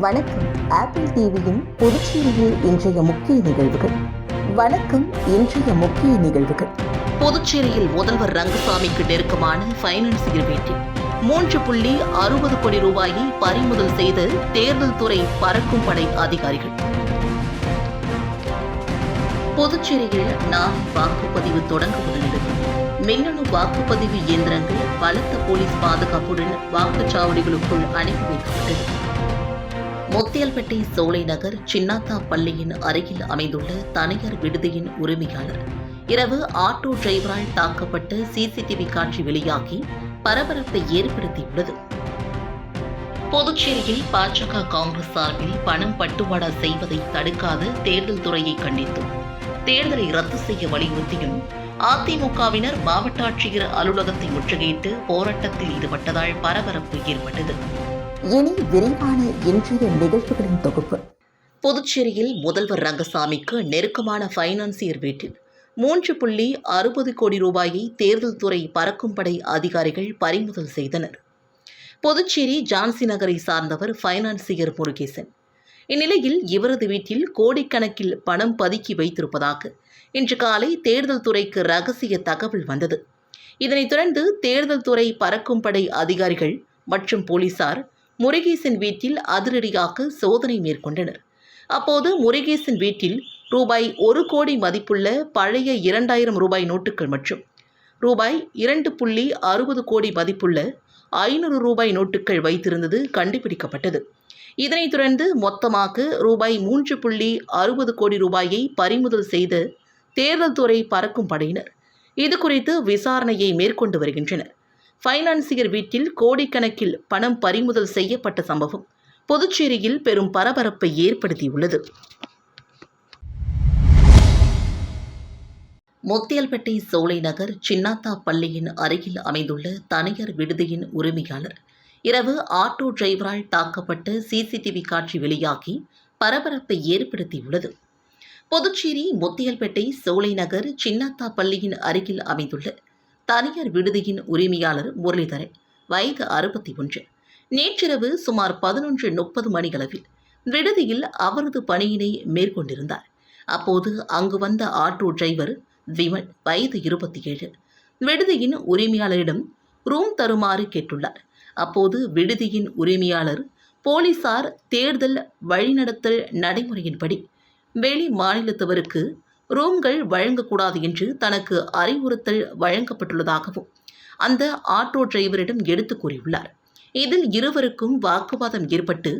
வணக்கம். ஆப்பிள் டிவியின் புதுச்சேரியில் இன்றைய முக்கிய நிகழ்வுகள். வணக்கம் இன்றைய முக்கிய நிகழ்வுகள். புதுச்சேரியில் முதல்வர் ரங்கசாமிக்கு நெருக்கமான பைனான்சியர் வீட்டில் மூன்று புள்ளி அறுபது கோடி ரூபாயை பறிமுதல் செய்த தேர்தல் துறை பறக்கும் படை அதிகாரிகள். புதுச்சேரியில் நாளை வாக்குப்பதிவு தொடங்குவது நிலையில் மின்னணு வாக்குப்பதிவு இயந்திரங்கள் பலத்த போலீஸ் பாதுகாப்புடன் வாக்குச்சாவடிகளுக்குள் அனுப்பி வைக்கப்பட்டது. முத்தியல்பேட்டை சோலை நகர் சின்னாத்தா பள்ளியின் அருகில் அமைந்துள்ள தனியார் விடுதியின் உரிமையாளர். இரவு ஆட்டோ டிரைவரால் தாக்கப்பட்ட சிசிடிவி காட்சி வெளியாகி பரபரப்பை ஏற்படுத்தியுள்ளது. புதுச்சேரியில் பாஜக காங்கிரஸ் சார்பில் பணம் பட்டுவாடா செய்வதை தடுக்காத தேர்தல் துறையை கண்டித்தும் தேர்தலை ரத்து செய்ய வலியுறுத்தியும் அதிமுகவினர் மாவட்ட ஆட்சியர் அலுவலகத்தை முற்றுகையிட்டு போராட்டத்தில் ஈடுபட்டதால் பரபரப்பு ஏற்பட்டது. இனி விரிவான இன்றைய நிகழ்ச்சிகளின் தொகுப்பு. புதுச்சேரியில் முதல்வர் ரங்கசாமிக்கு நெருக்கமான பைனான்சியர் வீட்டில் மூன்று புள்ளி அறுபது கோடி ரூபாயை தேர்தல் துறை பறக்கும் படை அதிகாரிகள் பறிமுதல் செய்தனர். புதுச்சேரி ஜான்சி நகரை சார்ந்தவர் பைனான்சியர் முருகேசன். இந்நிலையில் இவரது வீட்டில் கோடிக்கணக்கில் பணம் பதுக்கி வைத்திருப்பதாக இன்று காலை தேர்தல் துறைக்கு ரகசிய தகவல் வந்தது. இதனைத் தொடர்ந்து தேர்தல் துறை பறக்கும் படை அதிகாரிகள் மற்றும் போலீசார் முருகேசன் வீட்டில் அதிரடியாக சோதனை மேற்கொண்டனர். அப்போது முருகேசன் வீட்டில் ரூபாய் ஒரு கோடி மதிப்புள்ள பழைய இரண்டாயிரம் ரூபாய் நோட்டுகள் மற்றும் ரூபாய் இரண்டு புள்ளி அறுபது கோடி மதிப்புள்ள ஐநூறு ரூபாய் நோட்டுகள் வைத்திருந்தது கண்டுபிடிக்கப்பட்டது. இதனைத் தொடர்ந்து மொத்தமாக ரூபாய் மூன்று புள்ளி அறுபது கோடி ரூபாயை பறிமுதல் செய்த தேர்தல் துறை பறக்கும் படையினர். இது குறித்து விசாரணையை மேற்கொண்டு வருகின்றனர். ஃபைனான்சியர் வீட்டில் கோடிக்கணக்கில் பணம் பறிமுதல் செய்யப்பட்ட சம்பவம் புதுச்சேரியில் பெரும் பரபரப்பை ஏற்படுத்தியுள்ளது. முத்தியல்பேட்டை சோலை நகர் சின்னாத்தா பள்ளியின் அருகில் அமைந்துள்ள தனியார் விடுதியின் உரிமையாளர் இரவு ஆட்டோ டிரைவரால் தாக்கப்பட்ட சிசிடிவி காட்சி வெளியாகி பரபரப்பை ஏற்படுத்தியுள்ளது. புதுச்சேரி முத்தியல்பேட்டை சோலை நகர் சின்னாத்தா பள்ளியின் அருகில் அமைந்துள்ள தனியார் விடுதியின் உரிமையாளர் முரளிதரன் வயது அறுபத்தி ஒன்று. நேற்றிரவு சுமார் பதினொன்று முப்பது மணியளவில் விடுதியில் அவரது பணியினை மேற்கொண்டிருந்தார். அப்போது அங்கு வந்த ஆட்டோ டிரைவர் விமல் வயது இருபத்தி ஏழு விடுதியின் உரிமையாளரிடம் ரூம் தருமாறு கேட்டுள்ளார். அப்போது விடுதியின் உரிமையாளர் போலீசார் தேர்தல் வழிநடத்தல் நடைமுறையின்படி வெளி மாநிலத்தவருக்கு ரூம்கள் வழங்கக்கூடாது என்று தனக்கு அறிவுறுத்தல் வழங்கப்பட்டுள்ளதாகவும் அந்த ஆட்டோ டிரைவரிடம் எடுத்து கூறியுள்ளார். இதில் இருவருக்கும் வாக்குவாதம் ஏற்பட்டு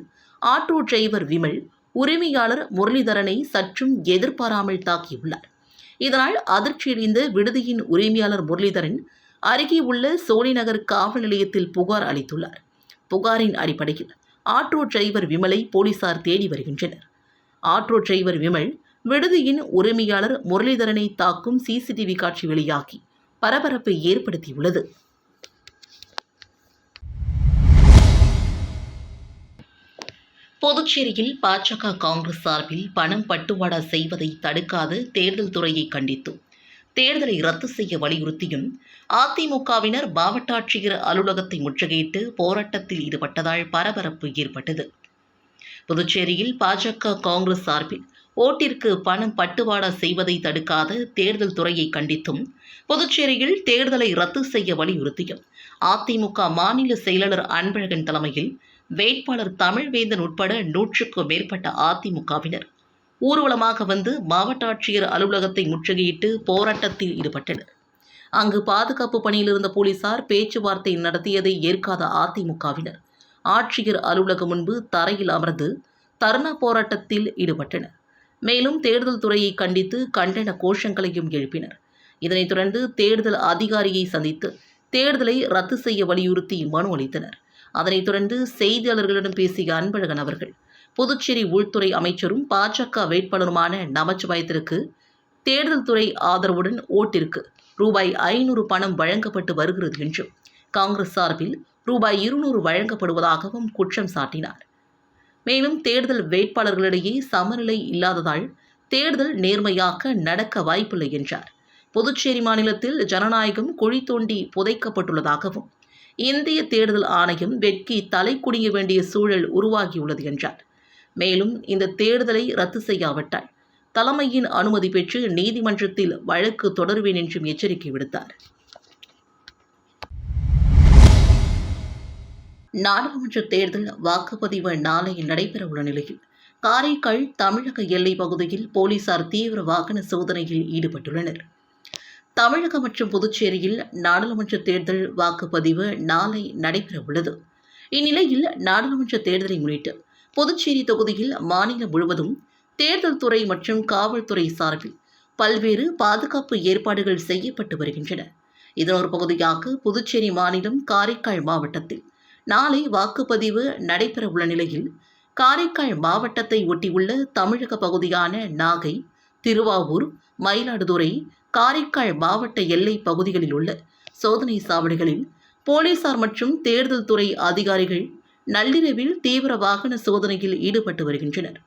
ஆட்டோ டிரைவர் விமல் உரிமையாளர் முரளிதரனை சற்றும் எதிர்பாராமல் தாக்கியுள்ளார். இதனால் அதிர்ச்சியடைந்த விடுதியின் உரிமையாளர் முரளிதரன் அருகே உள்ள சோழிநகர் காவல் நிலையத்தில் புகார் அளித்துள்ளார். புகாரின் அடிப்படையில் ஆட்டோ டிரைவர் விமலை போலீசார் தேடி வருகின்றனர். ஆட்டோ டிரைவர் விமல் விடுதியின் உரிமையாளர் முரளிதரனை தாக்கும் சிசிடிவி காட்சி வெளியாகி பரபரப்பை ஏற்படுத்தியுள்ளது. புதுச்சேரியில் பாஜக காங்கிரஸ் சார்பில் பணம் பட்டுவாடா செய்வதை தடுக்காத தேர்தல் துறையை கண்டித்தும் தேர்தலை ரத்து செய்ய வலியுறுத்தியும் அதிமுகவினர் மாவட்ட ஆட்சியர் அலுவலகத்தை முற்றுகையிட்டு போராட்டத்தில் ஈடுபட்டதால் பரபரப்பு ஏற்பட்டது. புதுச்சேரியில் பாஜக காங்கிரஸ் சார்பில் ஓட்டிற்கு பணம் பட்டுவாடா செய்வதை தடுக்காத தேர்தல் துறையை கண்டித்தும் புதுச்சேரியில் தேர்தலை ரத்து செய்ய வலியுறுத்தியும். அதிமுக மாநில செயலாளர் அன்பழகன் தலைமையில் வேட்பாளர் தமிழ்வேந்தன் உட்பட நூற்றுக்கும் மேற்பட்ட அதிமுகவினர் ஊர்வலமாக வந்து மாவட்ட ஆட்சியர் அலுவலகத்தை முற்றுகையிட்டு போராட்டத்தில் ஈடுபட்டனர். அங்கு பாதுகாப்பு பணியில் இருந்த போலீசார் பேச்சுவார்த்தை நடத்தியதை ஏற்காத அதிமுகவினர் ஆட்சியர் அலுவலகம் முன்பு தரையில் அமர்ந்து தர்ணா போராட்டத்தில் ஈடுபட்டனர். மேலும் தேர்தல் துறையை கண்டித்து கண்டன கோஷங்களையும் எழுப்பினர். இதனைத் தொடர்ந்து தேர்தல் அதிகாரியை சந்தித்து தேர்தலை ரத்து செய்ய வலியுறுத்தி மனு அளித்தனர். அதனைத் தொடர்ந்து செய்தியாளர்களிடம் பேசிய அன்பழகன் அவர்கள் புதுச்சேரி உள்துறை அமைச்சரும் பாஜக வேட்பாளருமான நமச்சிவாயத்திற்கு தேர்தல் துறை ஆதரவுடன் ஓட்டிற்கு ரூபாய் ஐநூறு பணம் வழங்கப்பட்டு வருகிறது என்றும் காங்கிரஸ் சார்பில் ரூபாய் இருநூறு வழங்கப்படுவதாகவும் குற்றம் சாட்டினார். மேலும் தேர்தல் வேட்பாளர்களிடையே சமநிலை இல்லாததால் தேர்தல் நேர்மையாக நடக்க வாய்ப்பில்லை என்றார். புதுச்சேரி மாநிலத்தில் ஜனநாயகம் குழி தோண்டி புதைக்கப்பட்டுள்ளதாகவும் இந்திய தேர்தல் ஆணையம் வெட்கி தலை வேண்டிய சூழல் உருவாகியுள்ளது என்றார். மேலும் இந்த தேர்தலை ரத்து செய்யாவிட்டால் தலைமையின் அனுமதி பெற்று நீதிமன்றத்தில் வழக்கு தொடருவேன் என்றும் எச்சரிக்கை விடுத்தார். நாடாளுமன்ற தேர்தல் வாக்குப்பதிவு நாளை நடைபெறவுள்ள நிலையில் காரைக்கால் தமிழக எல்லை பகுதியில் போலீசார் தீவிர வாகன சோதனையில் ஈடுபட்டுள்ளனர். தமிழகம் மற்றும் புதுச்சேரியில் நாடாளுமன்ற தேர்தல் வாக்குப்பதிவு நாளை நடைபெறவுள்ளது. இந்நிலையில் நாடாளுமன்ற தேர்தலை முன்னிட்டு புதுச்சேரி தொகுதியில் மாநிலம் முழுவதும் தேர்தல் துறை மற்றும் காவல்துறை சார்பில் பல்வேறு பாதுகாப்பு ஏற்பாடுகள் செய்யப்பட்டு வருகின்றன. இதன் ஒரு பகுதியாக புதுச்சேரி மாநிலம் காரைக்கால் மாவட்டத்தில் நாளை வாக்குப்பதிவு நடைபெறவுள்ள நிலையில் காரைக்கால் மாவட்டத்தை ஒட்டியுள்ள தமிழக பகுதியான நாகை திருவாவூர் மயிலாடுதுறை காரைக்கால் மாவட்ட எல்லை பகுதிகளில் உள்ள சோதனை சாவடிகளில் போலீசார் மற்றும் தேர்தல் துறை அதிகாரிகள் நள்ளிரவில் தீவிர வாகன சோதனையில் ஈடுபட்டு வருகின்றனர்.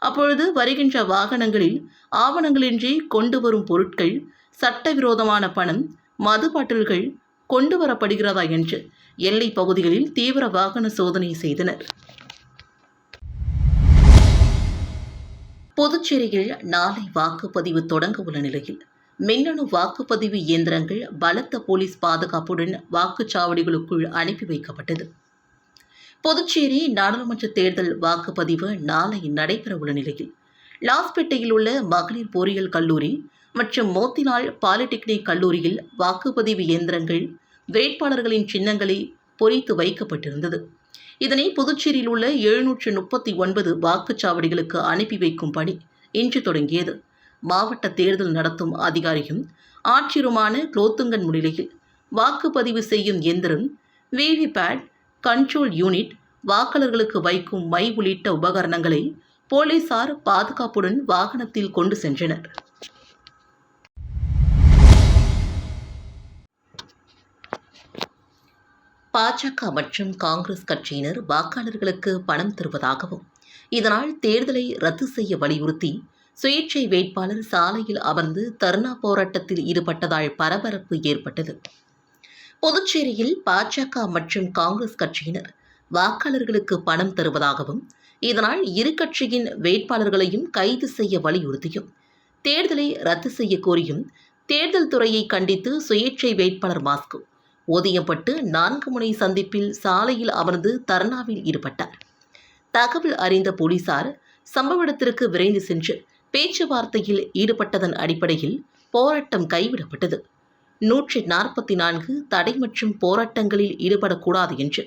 அப்பொழுது வருகின்ற வாகனங்களில் ஆவணங்களின்றி கொண்டு வரும் பொருட்கள் சட்டவிரோதமான பணம் மது பாட்டில்கள் கொண்டு வரப்படுகிறதா என்று எல்லை பகுதிகளில் தீவிர வாகன சோதனை செய்தனர். புதுச்சேரியில் நாளை வாக்குப்பதிவு தொடங்க உள்ள நிலையில் மின்னணு வாக்குப்பதிவு இயந்திரங்கள் பலத்த போலீஸ் பாதுகாப்புடன் வாக்குச்சாவடிகளுக்குள் அனுப்பி வைக்கப்பட்டது. புதுச்சேரி நாடாளுமன்ற தேர்தல் வாக்குப்பதிவு நாளை நடைபெறவுள்ள நிலையில் லாஸ்பேட்டையில் உள்ள மகளிர் பொறியியல் கல்லூரி மற்றும் மோத்திலால் பாலிடெக்னிக் கல்லூரியில் வாக்குப்பதிவு இயந்திரங்கள் வேட்பாளர்களின் சின்னங்களை பொறித்து வைக்கப்பட்டிருந்தது. இதனை புதுச்சேரியில் உள்ள எழுநூற்று முப்பத்தி ஒன்பது வாக்குச்சாவடிகளுக்கு அனுப்பி வைக்கும் பணி இன்று தொடங்கியது. மாவட்ட தேர்தல் நடத்தும் அதிகாரியும் ஆட்சியருமான குலோத்துங்கன் முன்னிலையில் வாக்குப்பதிவு செய்யும் எந்திரம் விவிபேட் கண்ட்ரோல் யூனிட் வாக்காளர்களுக்கு வைக்கும் மை உள்ளிட்ட உபகரணங்களை போலீசார் பாதுகாப்புடன் வாகனத்தில் கொண்டு சென்றனர். பாஜக மற்றும் காங்கிரஸ் கட்சியினர் வாக்காளர்களுக்கு பணம் தருவதாகவும் இதனால் தேர்தலை ரத்து செய்ய வலியுறுத்தி சுயேட்சை வேட்பாளர் சாலையில் அமர்ந்து தர்ணா போராட்டத்தில் ஈடுபட்டதால் பரபரப்பு ஏற்பட்டது. புதுச்சேரியில் பாஜக மற்றும் காங்கிரஸ் கட்சியினர் வாக்காளர்களுக்கு பணம் தருவதாகவும் இதனால் இரு கட்சியின் வேட்பாளர்களையும் கைது செய்ய வலியுறுத்தியும் தேர்தலை ரத்து செய்ய கோரியும் தேர்தல் துறையை கண்டித்து சுயேட்சை வேட்பாளர் மாஸ்கோ ஓதியப்பட்டு நான்கு முனை சந்திப்பில் சாலையில் அமர்ந்து தர்ணாவில் ஈடுபட்டார். தகவல் அறிந்த போலீசார் சம்பவ இடத்திற்கு விரைந்து சென்று பேச்சுவார்த்தையில் ஈடுபட்டதன் அடிப்படையில் போராட்டம் கைவிடப்பட்டது. நூற்றி நாற்பத்தி நான்கு தடை மற்றும் போராட்டங்களில் ஈடுபடக்கூடாது என்று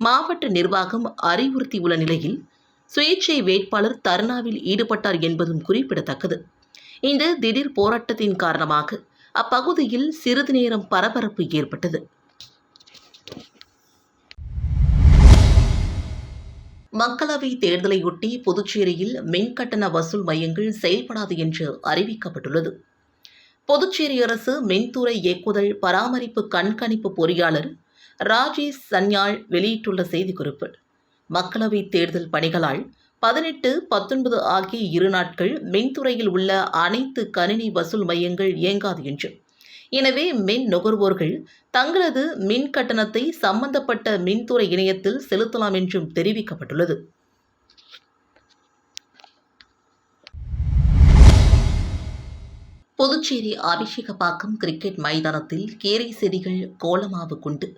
மாவட்ட நிர்வாகம் அறிவுறுத்தியுள்ள நிலையில் சுயேட்சை வேட்பாளர் தர்ணாவில் ஈடுபட்டார் என்பதும் குறிப்பிடத்தக்கது. இந்த திடீர் போராட்டத்தின் காரணமாக அப்பகுதியில் சிறிது நேரம் பரபரப்பு ஏற்பட்டது. மக்களவை தேர்தலையொட்டி புதுச்சேரியில் மின்கட்டண வசூல் மையங்கள் செயல்படாது என்று அறிவிக்கப்பட்டுள்ளது. புதுச்சேரி அரசு மின்துறை இயக்குதல் பராமரிப்பு கண்காணிப்பு பொறியாளர் ராஜேஷ் சன்யாள் வெளியிட்டுள்ள செய்திக்குறிப்பு. மக்களவை தேர்தல் பணிகளால் பதினெட்டு பத்தொன்பது ஆகிய இரு நாட்கள் மின்துறையில் உள்ள அனைத்து கணினி வசூல் மையங்கள் இயங்காது என்று எனவே மின் நுகர்வோர்கள் தங்களது மின் கட்டணத்தை சம்பந்தப்பட்ட மின்துறை இணையத்தில் செலுத்தலாம் என்றும் தெரிவிக்கப்பட்டுள்ளது. புதுச்சேரி அபிஷேகப்பாக்கம் கிரிக்கெட் மைதானத்தில் கீரை செடிகள் கோலமாவு கொண்டு.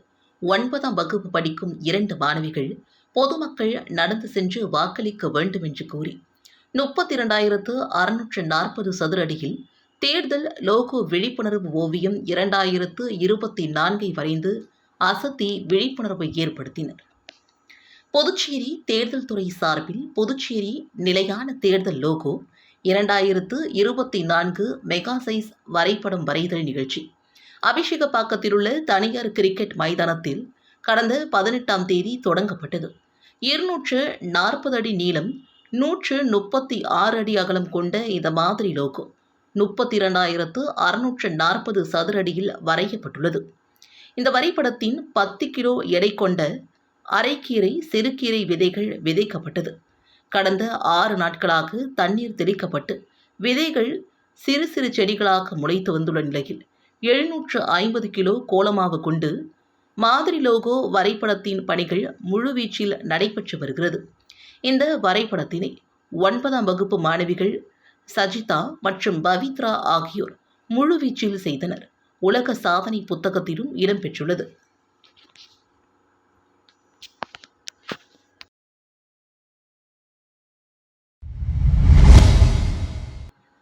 ஒன்பதாம் வகுப்பு படிக்கும் இரண்டு மாணவிகள் பொதுமக்கள் நடந்து சென்று வாக்களிக்க வேண்டும் என்று கூறி முப்பத்தி இரண்டாயிரத்து அறுநூற்று நாற்பது சதுர அடியில் தேர்தல் லோகோ விழிப்புணர்வு ஓவியம் இரண்டாயிரத்து இருபத்தி நான்கை வரைந்து அசத்தி விழிப்புணர்வை ஏற்படுத்தினர். புதுச்சேரி தேர்தல் துறை சார்பில் புதுச்சேரி நிலையான தேர்தல் லோகோ இரண்டாயிரத்து இருபத்தி நான்கு மெகா சைஸ் வரைபடம் வரைதல் நிகழ்ச்சி. அபிஷேகப்பாக்கத்தில் உள்ள தனியார் கிரிக்கெட் மைதானத்தில் கடந்த பதினெட்டாம் தேதி தொடங்கப்பட்டது. இருநூற்று நாற்பது அடி நீளம் நூற்று முப்பத்தி ஆறு அடி அகலம் கொண்ட இந்த மாதிரி லோகோ. முப்பத்தி இரண்டாயிரத்து அறுநூற்று நாற்பது சதுர அடியில் வரையப்பட்டுள்ளது. இந்த வரைபடத்தின் பத்து கிலோ எடை கொண்ட அரைக்கீரை சிறுகீரை விதைகள் விதைக்கப்பட்டது. கடந்த ஆறு நாட்களாக தண்ணீர் தெளிக்கப்பட்டு விதைகள் சிறு சிறு செடிகளாக முளைத்து வந்துள்ள நிலையில் எழுநூற்று ஐம்பது கிலோ கோலமாவு கொண்டு மாதிரி லோகோ வரைபடத்தின் பணிகள் முழுவீச்சில் நடைபெற்று வருகிறது. இந்த வரைபடத்தினை ஒன்பதாம் வகுப்பு மாணவிகள் சஜிதா மற்றும் பவித்ரா ஆகியோர் முழுவீச்சில் செய்தனர். உலக சாதனை புத்தகத்திலும் இடம்பெற்றுள்ளது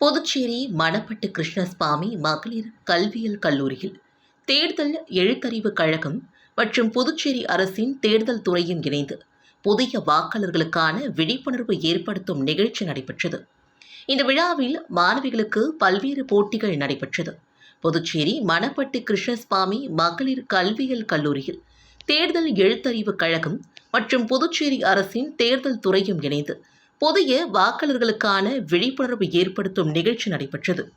புதுச்சேரி மணப்பட்டு கிருஷ்ணசுவாமி மகளிர் கல்வியியல் கல்லூரியில் தேர்தல் எழுத்தறிவு கழகம் மற்றும் புதுச்சேரி அரசின் தேர்தல் துறையும் இணைந்து புதிய வாக்காளர்களுக்கான விழிப்புணர்வு ஏற்படுத்தும் நிகழ்ச்சி நடைபெற்றது. இந்த விழாவில் மாணவிகளுக்கு பல்வேறு போட்டிகள் நடைபெற்றது. புதுச்சேரி மணப்பட்டு கிருஷ்ணசுவாமி மகளிர் கல்வியியல் கல்லூரியில் தேர்தல் எழுத்தறிவு கழகம் மற்றும் புதுச்சேரி அரசின் தேர்தல் துறையும் இணைந்து புதிய வாக்காளர்களுக்கான விழிப்புணர்வு ஏற்படுத்தும் நிகழ்ச்சி நடைபெற்றது.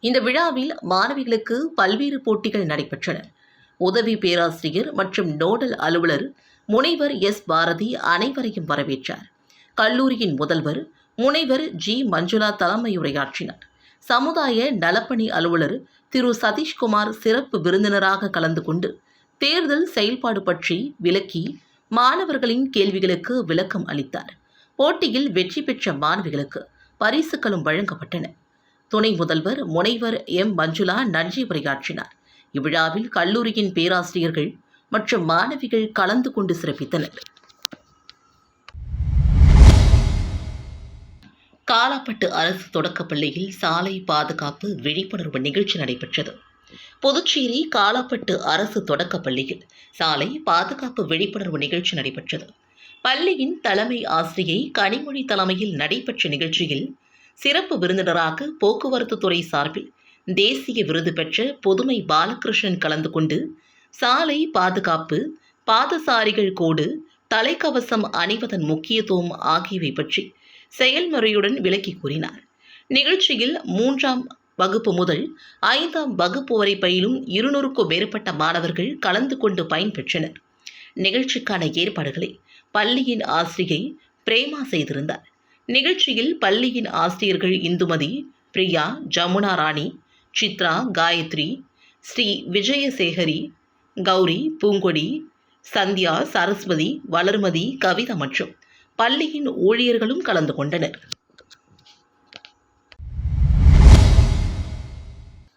இந்த விழாவில் மாணவிகளுக்கு பல்வேறு போட்டிகள் நடைபெற்றன. உதவி பேராசிரியர் மற்றும் நோடல் அலுவலர் முனைவர் எஸ். பாரதி அனைவரையும் வரவேற்றார். கல்லூரியின் முதல்வர் முனைவர் ஜி. மஞ்சுளா தலைமையுரையாற்றினார். சமுதாய நலப்பணி அலுவலர் திரு. சதீஷ்குமார் சிறப்பு விருந்தினராக கலந்து கொண்டு தேர்தல் செயல்பாடு பற்றி விளக்கி மாணவர்களின் கேள்விகளுக்கு விளக்கம் அளித்தார். போட்டியில் வெற்றி பெற்ற மாணவிகளுக்கு பரிசுகளும் வழங்கப்பட்டன. துணை முதல்வர் முனைவர் எம். மஞ்சுளா நன்றி உரையாற்றினார். இவ்விழாவில் கல்லூரியின் பேராசிரியர்கள் மற்றும் மாணவிகள் கலந்து கொண்டு சிறப்பித்தனர். காலாப்பட்டு அரசு தொடக்கப்பள்ளியில் சாலை பாதுகாப்பு விழிப்புணர்வு நிகழ்ச்சி நடைபெற்றது. புதுச்சேரி காலாப்பட்டு அரசு தொடக்கப்பள்ளியில் சாலை பாதுகாப்பு விழிப்புணர்வு நிகழ்ச்சி நடைபெற்றது. பள்ளியின் தலைமை ஆசிரியை கனிமொழி தலைமையில் நடைபெற்ற நிகழ்ச்சியில் சிறப்பு விருந்தினராக போக்குவரத்து துறை சார்பில் தேசிய விருது பெற்ற புதுமை பாலகிருஷ்ணன் கலந்து கொண்டு சாலை பாதுகாப்பு பாதசாரிகள் கோடு தலைக்கவசம் அணிவதன் முக்கியத்துவம் ஆகியவை பற்றி செயல்முறையுடன் விளக்கி கூறினார். நிகழ்ச்சியில் மூன்றாம் வகுப்பு முதல் ஐந்தாம் வகுப்பு வரை பயிலும் இருநூறுக்கும் மேற்பட்ட மாணவர்கள் கலந்து கொண்டு பயன்பெற்றனர். நிகழ்ச்சிக்கான ஏற்பாடுகளை பள்ளியின் ஆசிரியை பிரேமா செய்திருந்தார். நிகழ்ச்சியில் பள்ளியின் ஆசிரியர்கள் இந்துமதி பிரியா ஜமுனா ராணி சித்ரா காயத்ரி ஸ்ரீ விஜயசேகரி கௌரி பூங்கொடி சந்தியா சரஸ்வதி வளர்மதி கவிதா மற்றும் பள்ளியின் ஊழியர்களும் கலந்து கொண்டனர்.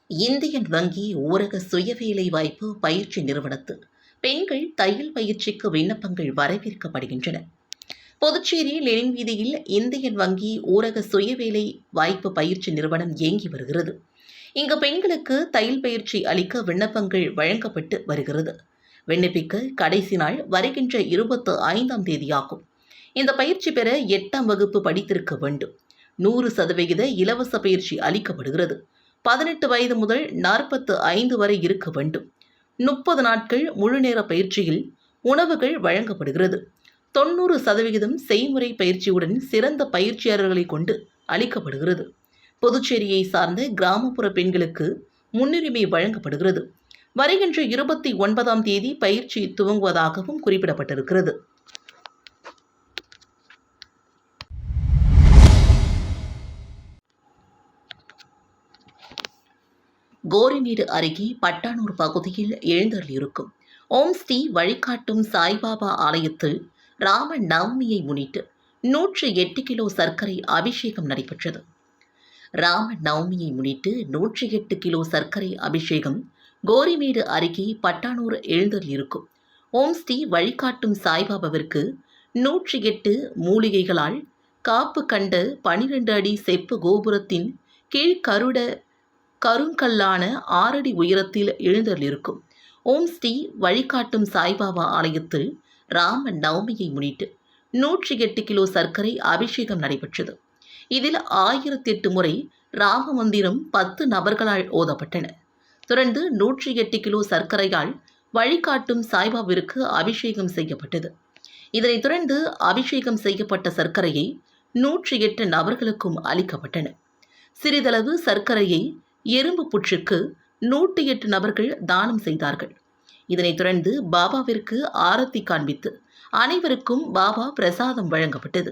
இந்தியன் வங்கி ஊரக சுயவேலை வாய்ப்பு பயிற்சி நிறுவனத்தில் பெண்கள் தையல் பயிற்சிக்கு விண்ணப்பங்கள் வரவேற்கப்படுகின்றன. புதுச்சேரி லெனின் வீதியில் இந்தியன் வங்கி ஊரக சுயவேலை வாய்ப்பு பயிற்சி நிறுவனம் இயங்கி வருகிறது. இங்கு பெண்களுக்கு தையல் பயிற்சி அளிக்க விண்ணப்பங்கள் வழங்கப்பட்டு வருகிறது. விண்ணப்பிக்க கடைசி நாள் வருகின்ற இருபத்து ஐந்தாம் தேதியாகும். இந்த பயிற்சி பெற எட்டாம் வகுப்பு படித்திருக்க வேண்டும். நூறு சதவிகித இலவச பயிற்சி அளிக்கப்படுகிறது. பதினெட்டு வயது முதல் நாற்பத்து ஐந்து வரை இருக்க வேண்டும். முப்பது நாட்கள் முழுநேர பயிற்சியில் உணவுகள் வழங்கப்படுகிறது. தொண்ணூறு சதவிகிதம் செய்முறை பயிற்சியுடன் சிறந்த பயிற்சியாளர்களை கொண்டு அளிக்கப்படுகிறது. புதுச்சேரியை சார்ந்த கிராமப்புற பெண்களுக்கு முன்னுரிமை வழங்கப்படுகிறது. வருகின்ற இருபத்தி ஒன்பதாம் தேதி பயிற்சி துவங்குவதாகவும் குறிப்பிடப்பட்டிருக்கிறது. கோரிமேடு அருகே பட்டானூர் பகுதியில் எழுந்தருளியிருக்கும். ஓம் ஸ்ரீ வழிகாட்டும் சாய்பாபா ஆலயத்தில் ராம நவமியை முன்னிட்டு நூற்று எட்டு கிலோ சர்க்கரை அபிஷேகம் நடைபெற்றது. ராம நவமியை முன்னிட்டு நூற்றி எட்டு கிலோ சர்க்கரை அபிஷேகம் கோரிமேடு அருகே பட்டானூர் எழுந்தருளியிருக்கும். ஓம் ஸ்ரீ வழிகாட்டும் சாய்பாபாவிற்கு நூற்றி எட்டு மூலிகைகளால் காப்பு கண்ட பனிரெண்டு அடி செப்பு கோபுரத்தின் கீழ்கருட கருங்கல்லான ஆறடி உயரத்தில் எழுந்தருளிருக்கும். ஓம் ஸ்ரீ வழிகாட்டும் சாய்பாபா ஆலயத்தில் ராம நவமியை முன்னிட்டு நூற்றி எட்டு கிலோ சர்க்கரை அபிஷேகம் நடைபெற்றது. இதில் ஆயிரத்தி எட்டு முறை ராம மந்திரம் பத்து நபர்களால் ஓதப்பட்டன. தொடர்ந்து நூற்றி எட்டு கிலோ சர்க்கரையால் வழிகாட்டும் சாய்பாவிற்கு அபிஷேகம் செய்யப்பட்டது. இதனைத் தொடர்ந்து அபிஷேகம் செய்யப்பட்ட சர்க்கரையை நூற்றி எட்டு நபர்களுக்கும் அளிக்கப்பட்டன. சிறிதளவு சர்க்கரையை எறும்பு புற்றுக்கு நூற்றி எட்டு நபர்கள் தானம் செய்தார்கள். இதனைத் தொடர்ந்து பாபாவிற்கு ஆரத்தி காண்பித்து அனைவருக்கும் பாபா பிரசாதம் வழங்கப்பட்டது.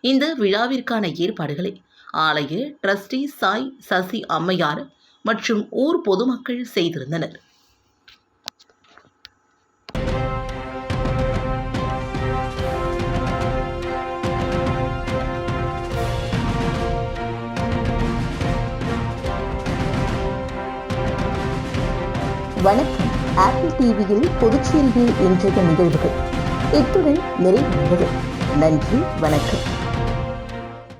இந்த விழாவிற்கான ஏற்பாடுகளை ஆலய ட்ரஸ்டி சாய் சசி அம்மையார் மற்றும் ஊர் பொதுமக்கள் செய்திருந்தனர். வணக்கம். ஆப்பிள் டிவியில் பொதுச்சேரியில் இன்றைய நிகழ்வுகள். இத்துடன் நிறைவடைந்தது நன்றி வணக்கம்.